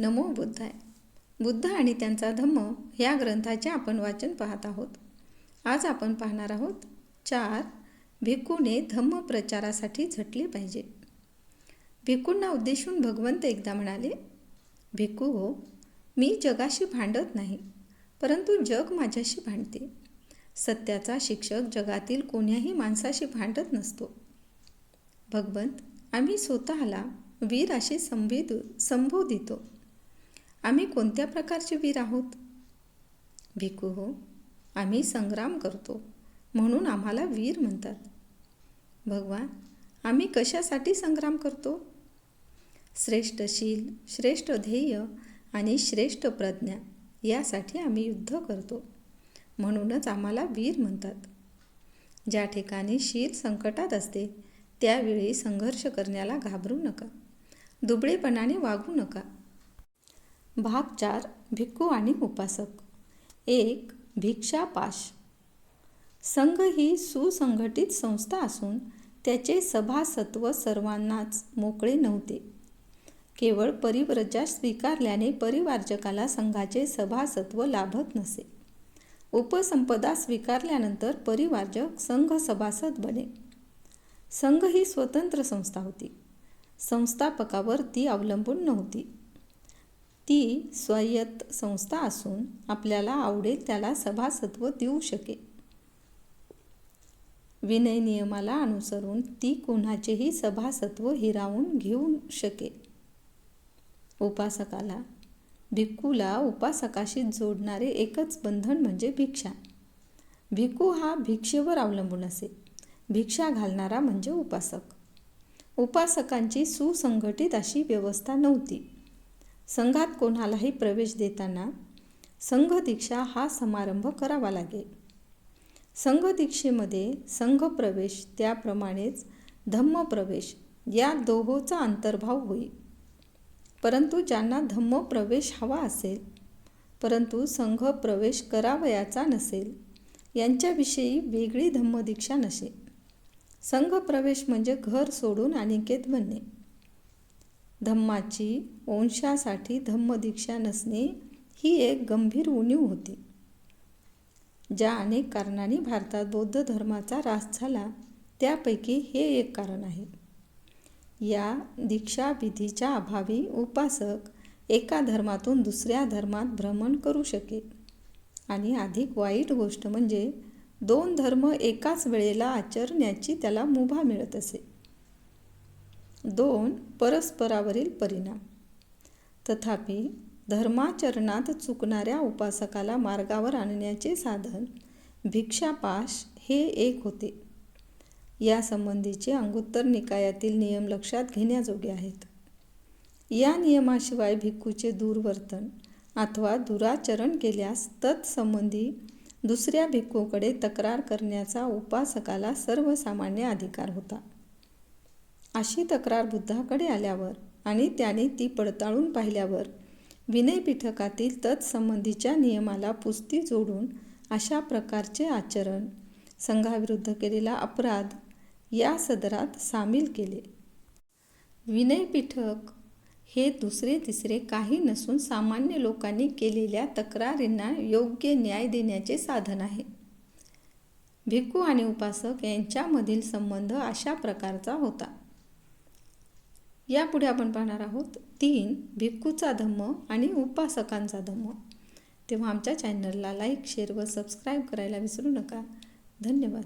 नमो बुद्धाय. बुद्ध आणि त्यांचा धम्म या ग्रंथाचे आपण वाचन पाहत आहोत. आज आपण पाहणार आहोत चार भिक्खूने धम्म प्रचारासाठी झटले पाहिजे. भिक्खूंना उद्देशून भगवंत एकदा म्हणाले भिक्खू हो मी जगाशी भांडत नाही परंतु जग माझ्याशी भांडते. सत्याचा शिक्षक जगातील कोण्याही माणसाशी भांडत नसतो. भगवंत आम्ही स्वतःला वीर असे संबिध संबोधितो. आम्ही कोणत्या प्रकारचे वीर आहोत? भिकू हो आम्ही संग्राम करतो म्हणून आम्हाला वीर म्हणतात. भगवान आम्ही कशासाठी संग्राम करतो? श्रेष्ठशील श्रेष्ठ ध्येय आणि श्रेष्ठ प्रज्ञा यासाठी आम्ही युद्ध करतो म्हणूनच आम्हाला वीर म्हणतात. ज्या ठिकाणी शील संकटात असते त्यावेळी संघर्ष करण्याला घाबरू नका. दुबळेपणाने वागू नका. भाग चार भिक्खू आणि उपासक. एक भिक्षापाश संघ ही सुसंघटित संस्था असून त्याचे सभासत्व सर्वांनाच मोकळे नव्हते. केवळ परिव्रजा स्वीकारल्याने परिवार्जकाला संघाचे सभासत्व लाभत नसे. उपसंपदा स्वीकारल्यानंतर परिवार्जक संघ सभासद बने. संघ ही स्वतंत्र संस्था होती. संस्थापकावर ती अवलंबून नव्हती. ती स्वायत्त संस्था असून आपल्याला आवडेल त्याला सभासत्व देऊ शके विनय नियमाला अनुसरून ती कोणाचेही सभासत्व हिरावून घेऊ शके उपासकाला भिक्खूला उपासकाशी जोडणारे एकच बंधन म्हणजे भिक्षा. भिक्खू हा भिक्षेवर अवलंबून असे भिक्षा घालणारा म्हणजे उपासक. उपासकांची सुसंघटित अशी व्यवस्था नव्हती. संघात कोणालाही प्रवेश देताना संघ दीक्षा हा समारंभ करावा लागेल. संघ दीक्षेमध्ये संघ प्रवेश त्याप्रमाणेच धम्म प्रवेश या दोहोचा अंतर्भाव होईल. परंतु ज्यांना धम्म प्रवेश हवा असेल परंतु संघ प्रवेश करावयाचा नसेल यांच्याविषयी वेगळी धम्मदीक्षा नसे. संघ प्रवेश म्हणजे घर सोडून अनिकेत बनणे. धम्माची वंशासाठी धम्मदीक्षा नसणे ही एक गंभीर उणीव होती. ज्या अनेक कारणांनी भारतात बौद्ध धर्माचा ऱ्हास झाला त्यापैकी हे एक कारण आहे. या दीक्षाविधीच्या अभावी उपासक एका धर्मातून दुसऱ्या धर्मात भ्रमण करू शके. आणि अधिक वाईट गोष्ट म्हणजे दोन धर्म एकाच वेळेला आचरण्याची त्याला मुभा मिळत असे. दोन परस्परावरील परिणाम. तथापि धर्माचरणात चुकणाऱ्या उपासकाला मार्गावर आणण्याचे साधन भिक्षापाश हे एक होते. यासंबंधीचे अंगुत्तर निकायातील नियम लक्षात घेण्याजोगे आहेत. या नियमाशिवाय भिक्खूचे दूरवर्तन अथवा दुराचरण केल्यास तत्संबंधी दुसऱ्या भिक्खूकडे तक्रार करण्याचा उपासकाला सर्वसामान्य अधिकार होता. अशी तक्रार बुद्धाकडे आल्यावर आणि त्याने ती पडताळून पाहिल्यावर विनयपीठकातील तत्संबंधीच्या नियमाला पुस्ती जोडून अशा प्रकारचे आचरण संघाविरुद्ध केलेला अपराध या सदरात सामील केले. विनयपीठक हे दुसरे तिसरे काही नसून सामान्य लोकांनी केलेल्या तक्रारींना योग्य न्याय देण्याचे साधन आहे. भिक्खू आणि उपासक यांच्यामधील संबंध अशा प्रकारचा होता. यापुढे आपण पाहणार आहोत तीन भिक्खूचा धम्म आणि उपासकांचा धम्म. तेव्हा आमच्या चॅनलला लाईक शेअर व सबस्क्राईब करायला विसरू नका. धन्यवाद.